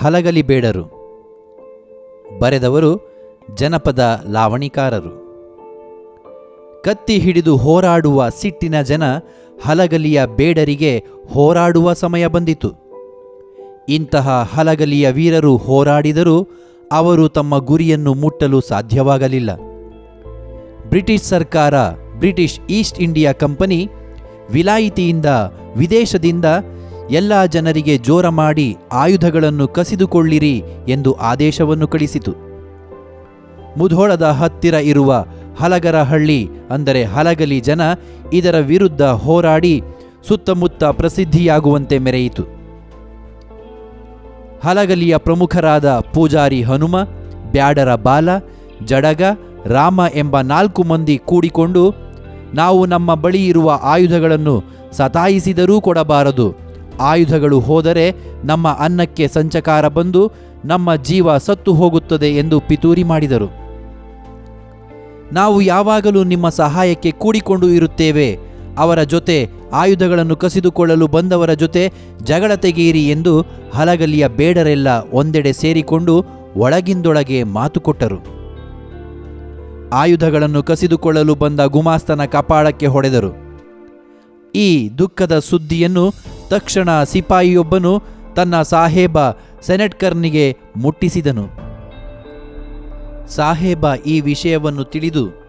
ಹಲಗಲಿ ಬೇಡರು. ಬರೆದವರು ಜನಪದ ಲಾವಣಿಕಾರರು. ಕತ್ತಿ ಹಿಡಿದು ಹೋರಾಡುವ ಸಿಟ್ಟಿನ ಜನ ಹಲಗಲಿಯ ಬೇಡರಿಗೆ ಹೋರಾಡುವ ಸಮಯ ಬಂದಿತು. ಇಂತಹ ಹಲಗಲಿಯ ವೀರರು ಹೋರಾಡಿದರೂ ಅವರು ತಮ್ಮ ಗುರಿಯನ್ನು ಮುಟ್ಟಲು ಸಾಧ್ಯವಾಗಲಿಲ್ಲ. ಬ್ರಿಟಿಷ್ ಸರ್ಕಾರ ಬ್ರಿಟಿಷ್ ಈಸ್ಟ್ ಇಂಡಿಯಾ ಕಂಪನಿ ವಿಲಾಯಿತಿಯಿಂದ ವಿದೇಶದಿಂದ ಎಲ್ಲ ಜನರಿಗೆ ಜೋರ ಮಾಡಿ ಆಯುಧಗಳನ್ನು ಕಸಿದುಕೊಳ್ಳಿರಿ ಎಂದು ಆದೇಶವನ್ನು ಕಳಿಸಿತು. ಮುಧೋಳದ ಹತ್ತಿರ ಇರುವ ಹಲಗರಹಳ್ಳಿ, ಅಂದರೆ ಹಲಗಲಿ ಜನ, ಇದರ ವಿರುದ್ಧ ಹೋರಾಡಿ ಸುತ್ತಮುತ್ತ ಪ್ರಸಿದ್ಧಿಯಾಗುವಂತೆ ಮೆರೆಯಿತು. ಹಲಗಲಿಯ ಪ್ರಮುಖರಾದ ಪೂಜಾರಿ ಹನುಮ, ಬ್ಯಾಡರ ಬಾಲ, ಜಡಗ, ರಾಮ ಎಂಬ ನಾಲ್ಕು ಮಂದಿ ಕೂಡಿಕೊಂಡು, ನಾವು ನಮ್ಮ ಬಳಿ ಇರುವ ಆಯುಧಗಳನ್ನು ಸತಾಯಿಸಿದರೂ ಕೊಡಬಾರದು ಆಯುಧಗಳು ಹೋದರೆ ನಮ್ಮ ಅನ್ನಕ್ಕೆ ಸಂಚಕಾರ ಬಂದು ನಮ್ಮ ಜೀವ ಸತ್ತು ಹೋಗುತ್ತದೆ ಎಂದು ಪಿತೂರಿ ಮಾಡಿದರು. ನಾವು ಯಾವಾಗಲೂ ನಿಮ್ಮ ಸಹಾಯಕ್ಕೆ ಕೂಡಿಕೊಂಡು ಇರುತ್ತೇವೆ. ಅವರ ಜೊತೆ ಆಯುಧಗಳನ್ನು ಕಸಿದುಕೊಳ್ಳಲು ಬಂದವರ ಜೊತೆ ಜಗಳ ತೆಗೆಯಿರಿ ಎಂದು ಹಲಗಲಿಯ ಬೇಡರೆಲ್ಲ ಒಂದೆಡೆ ಸೇರಿಕೊಂಡು ಒಳಗಿಂದೊಳಗೆ ಮಾತುಕೊಟ್ಟರು ಆಯುಧಗಳನ್ನು ಕಸಿದುಕೊಳ್ಳಲು ಬಂದ ಗುಮಾಸ್ತನ ಕಪಾಳಕ್ಕೆ ಹೊಡೆದರು. ಈ ದುಃಖದ ಸುದ್ದಿಯನ್ನು ತಕ್ಷಣ ಸಿಪಾಯಿಯೊಬ್ಬನು ತನ್ನ ಸಾಹೇಬ ಸೆನೆಟ್ಕರ್ನಿಗೆ ಮುಟ್ಟಿಸಿದನು. ಸಾಹೇಬ ಈ ವಿಷಯವನ್ನು ತಿಳಿದು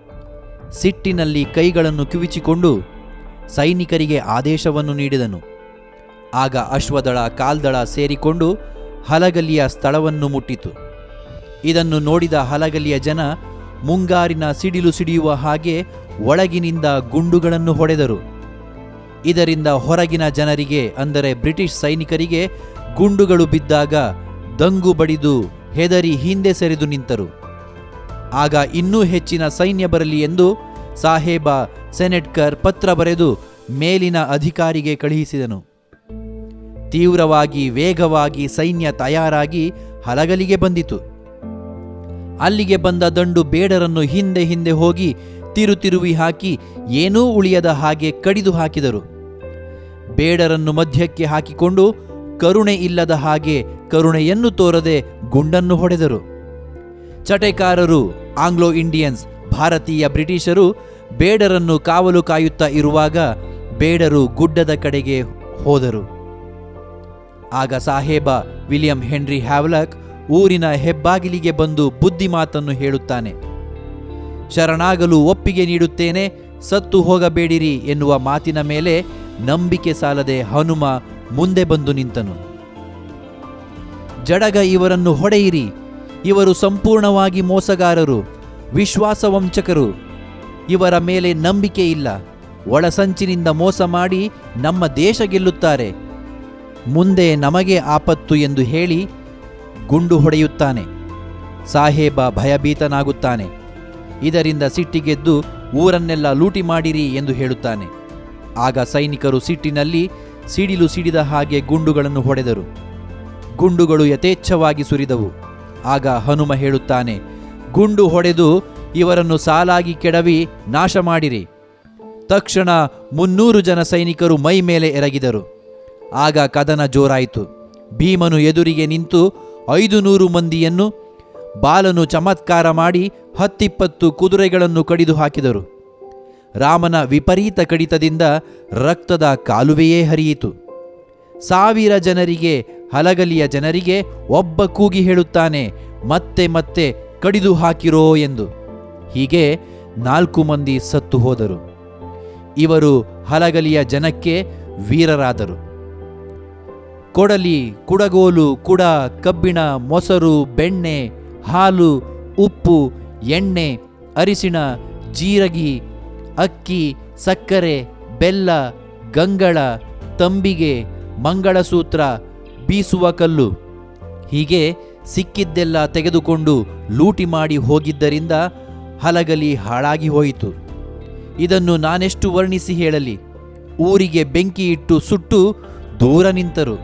ಸಿಟ್ಟಿನಲ್ಲಿ ಕೈಗಳನ್ನು ಕಿವಿಚಿಕೊಂಡು ಸೈನಿಕರಿಗೆ ಆದೇಶವನ್ನು ನೀಡಿದನು. ಆಗ ಅಶ್ವದಳ ಕಾಲ್ದಳ ಸೇರಿಕೊಂಡು ಹಲಗಲಿಯ ಸ್ಥಳವನ್ನು ಮುಟ್ಟಿತು. ಇದನ್ನು ನೋಡಿದ ಹಲಗಲಿಯ ಜನ ಮುಂಗಾರಿನ ಸಿಡಿಲು ಸಿಡಿಯುವ ಹಾಗೆ ಒಳಗಿನಿಂದ ಗುಂಡುಗಳನ್ನು ಹೊಡೆದರು. ಇದರಿಂದ ಹೊರಗಿನ ಜನರಿಗೆ, ಅಂದರೆ ಬ್ರಿಟಿಷ್ ಸೈನಿಕರಿಗೆ, ಗುಂಡುಗಳು ಬಿದ್ದಾಗ ದಂಗು ಬಡಿದು ಹೆದರಿ ಹಿಂದೆ ಸರಿದು ನಿಂತರು. ಆಗ ಇನ್ನೂ ಹೆಚ್ಚಿನ ಸೈನ್ಯ ಬರಲಿ ಎಂದು ಸಾಹೇಬ ಸೆನೆಟ್ಕರ್ ಪತ್ರ ಬರೆದು ಮೇಲಿನ ಅಧಿಕಾರಿಗೆ ಕಳುಹಿಸಿದನು. ತೀವ್ರವಾಗಿ, ವೇಗವಾಗಿ ಸೈನ್ಯ ತಯಾರಾಗಿ ಹಲಗಲಿಗೆ ಬಂದಿತು. ಅಲ್ಲಿಗೆ ಬಂದ ದಂಡು ಬೇಡರನ್ನು ಹಿಂದೆ ಹಿಂದೆ ಹೋಗಿ ತಿರುತಿರುವಿ ಹಾಕಿ ಏನೂ ಉಳಿಯದ ಹಾಗೆ ಕಡಿದು ಹಾಕಿದರು. ಬೇಡರನ್ನು ಮಧ್ಯಕ್ಕೆ ಹಾಕಿಕೊಂಡು ಕರುಣೆ ಇಲ್ಲದ ಹಾಗೆ ಕರುಣೆಯನ್ನು ತೋರದೆ ಗುಂಡನ್ನು ಹೊಡೆದರು. ಚಟೆಕಾರರು, ಆಂಗ್ಲೋ ಇಂಡಿಯನ್ಸ್, ಭಾರತೀಯ ಬ್ರಿಟಿಷರು ಬೇಡರನ್ನು ಕಾವಲು ಕಾಯುತ್ತಾ ಇರುವಾಗ ಬೇಡರು ಗುಡ್ಡದ ಕಡೆಗೆ ಹೋದರು. ಆಗ ಸಾಹೇಬ ವಿಲಿಯಂ ಹೆನ್ರಿ ಹ್ಯಾವ್ಲಕ್ ಊರಿನ ಹೆಬ್ಬಾಗಿಲಿಗೆ ಬಂದು ಬುದ್ಧಿ ಮಾತನ್ನು ಹೇಳುತ್ತಾನೆ. ಶರಣಾಗಲು ಒಪ್ಪಿಗೆ ನೀಡುತ್ತೇನೆ, ಸತ್ತು ಹೋಗಬೇಡಿರಿ ಎನ್ನುವ ಮಾತಿನ ಮೇಲೆ ನಂಬಿಕೆ ಸಾಲದೆ ಹನುಮ ಮುಂದೆ ಬಂದು ನಿಂತನು. ಜಡಗ ಇವರನ್ನು ಹೊಡೆಯಿರಿ, ಇವರು ಸಂಪೂರ್ಣವಾಗಿ ಮೋಸಗಾರರು, ವಿಶ್ವಾಸವಂಚಕರು, ಇವರ ಮೇಲೆ ನಂಬಿಕೆ ಇಲ್ಲ, ಒಳಸಂಚಿನಿಂದ ಮೋಸ ಮಾಡಿ ನಮ್ಮ ದೇಶ ಗೆಲ್ಲುತ್ತಾರೆ, ಮುಂದೆ ನಮಗೆ ಆಪತ್ತು ಎಂದು ಹೇಳಿ ಗುಂಡು ಹೊಡೆಯುತ್ತಾನೆ, ಸಾಹೇಬ ಭಯಭೀತನಾಗುತ್ತಾನೆ. ಇದರಿಂದ ಸಿಟ್ಟಿಗೆದ್ದು ಊರನ್ನೆಲ್ಲ ಲೂಟಿ ಮಾಡಿರಿ ಎಂದು ಹೇಳುತ್ತಾನೆ. ಆಗ ಸೈನಿಕರು ಸಿಟ್ಟಿನಲ್ಲಿ ಸಿಡಿಲು ಸಿಡಿದ ಹಾಗೆ ಗುಂಡುಗಳನ್ನು ಹೊಡೆದರು. ಗುಂಡುಗಳು ಯಥೇಚ್ಛವಾಗಿ ಸುರಿದವು. ಆಗ ಹನುಮ ಹೇಳುತ್ತಾನೆ, ಗುಂಡು ಹೊಡೆದು ಇವರನ್ನು ಸಾಲಾಗಿ ಕೆಡವಿ ನಾಶ ಮಾಡಿರಿ. ತಕ್ಷಣ ಮುನ್ನೂರು ಜನ ಸೈನಿಕರು ಮೈ ಮೇಲೆ ಎರಗಿದರು. ಆಗ ಕದನ ಜೋರಾಯಿತು. ಭೀಮನು ಎದುರಿಗೆ ನಿಂತು ಐದು ನೂರು ಮಂದಿಯನ್ನು ಬಾಲನು ಚಮತ್ಕಾರ ಮಾಡಿ ಹತ್ತಿಪ್ಪತ್ತು ಕುದುರೆಗಳನ್ನು ಕಡಿದು ಹಾಕಿದರು. ರಾಮನ ವಿಪರೀತ ಕಡಿತದಿಂದ ರಕ್ತದ ಕಾಲುವೆಯೇ ಹರಿಯಿತು. ಸಾವಿರ ಜನರಿಗೆ, ಹಲಗಲಿಯ ಜನರಿಗೆ ಒಬ್ಬ ಕೂಗಿ ಹೇಳುತ್ತಾನೆ, ಮತ್ತೆ ಮತ್ತೆ ಕಡಿದು ಹಾಕಿರೋ ಎಂದು. ಹೀಗೆ ನಾಲ್ಕು ಮಂದಿ ಸತ್ತು ಹೋದರು. ಇವರು ಹಲಗಲಿಯ ಜನಕ್ಕೆ ವೀರರಾದರು. ಕೊಡಲಿ ಕುಡಗೋಲು ಕುಡ ಕಬ್ಬಿಣ ಮೊಸರು ಬೆಣ್ಣೆ ಹಾಲು, ಉಪ್ಪು, ಎಣ್ಣೆ, ಅರಿಶಿಣ, ಜೀರಗಿ, ಅಕ್ಕಿ, ಸಕ್ಕರೆ, ಬೆಲ್ಲ, ಗಂಗಳ, ತಂಬಿಗೆ, ಮಂಗಳಸೂತ್ರ, ಬೀಸುವ ಕಲ್ಲು. ಹೀಗೆ ಸಿಕ್ಕಿದ್ದೆಲ್ಲ ತೆಗೆದುಕೊಂಡು ಲೂಟಿ ಮಾಡಿ ಹೋಗಿದ್ದರಿಂದ ಹಲಗಲಿ ಹಾಳಾಗಿ ಹೋಯಿತು. ಇದನ್ನು ನಾನೆಷ್ಟು ವರ್ಣಿಸಿ ಹೇಳಲಿ? ಊರಿಗೆ ಬೆಂಕಿ ಇಟ್ಟು ಸುಟ್ಟು ದೂರ ನಿಂತರು.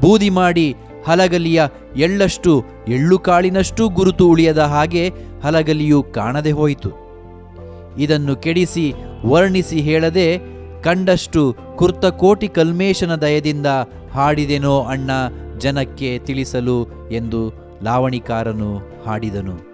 ಬೂದಿ ಮಾಡಿ ಹಲಗಲಿಯ ಎಳ್ಳಷ್ಟು ಎಳ್ಳು ಕಾಳಿನಷ್ಟು ಗುರುತು ಉಳಿಯದ ಹಾಗೆ ಹಲಗಲಿಯು ಕಾಣದೆ ಹೋಯಿತು. ಇದನ್ನು ಕೆಡಿಸಿ ವರ್ಣಿಸಿ ಹೇಳದೆ, ಕಂಡಷ್ಟು ಕುರ್ತಕೋಟಿ ಕಲ್ಮೇಶನ ದಯದಿಂದ ಹಾಡಿದೆನೋ ಅಣ್ಣ ಜನಕ್ಕೆ ತಿಳಿಸಲು ಎಂದು ಲಾವಣಿಕಾರನು ಹಾಡಿದನು.